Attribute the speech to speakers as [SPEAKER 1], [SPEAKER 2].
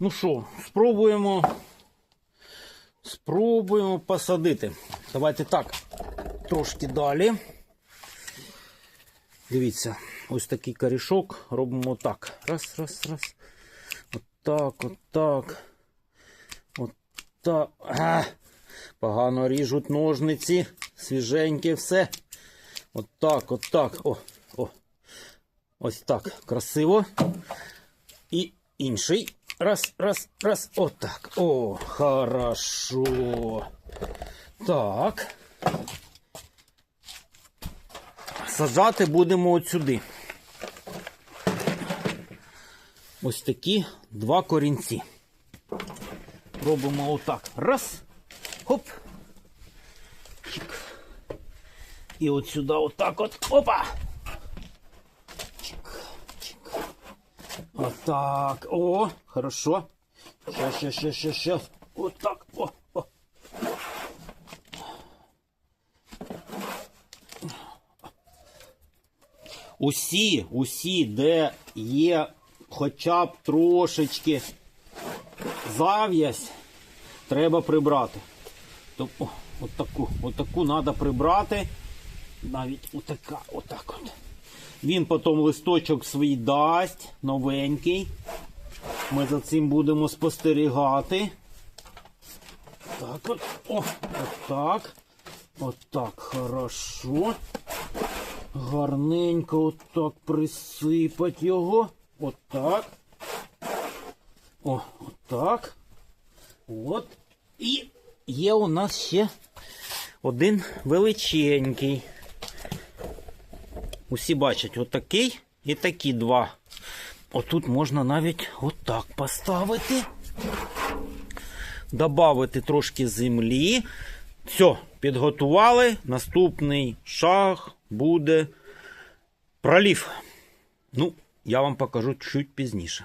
[SPEAKER 1] Ну що, спробуємо. Спробуємо посадити. Давайте так, трошки далі. Дивіться, ось такий корішок робимо так. Раз, раз, раз. Отак, отак. Отак. А, погано ріжуть ножниці. Свіженьке все. Отак, отак. О, о. Ось так. Красиво. І інший. Раз, раз, раз. Отак. О, хорошо. Так. Саджати будемо от сюди. Ось такі два корінці. Робимо отак. Раз. Хоп. І от сюди отак от. Опа. Отак. О, хорошо. Щас, щас, щас, щас, щас. Отак. О, о. Усі, усі, де є хоча б трошечки зав'язь, треба прибрати. Тобто, отаку, отаку треба прибрати. Навіть отака, отак от. Він потім листочок свій дасть, новенький. Ми за цим будемо спостерігати. Так от. О, отак. Отак, хорошо. Гарненько отак присипать його. Отак. О, отак. От. І є у нас ще один величенький. Усі бачать отакий і такі два. Отут можна навіть отак поставити. Добавити трошки землі. Все, підготували. Наступний шаг буде пролів. Ну, я вам покажу чуть пізніше.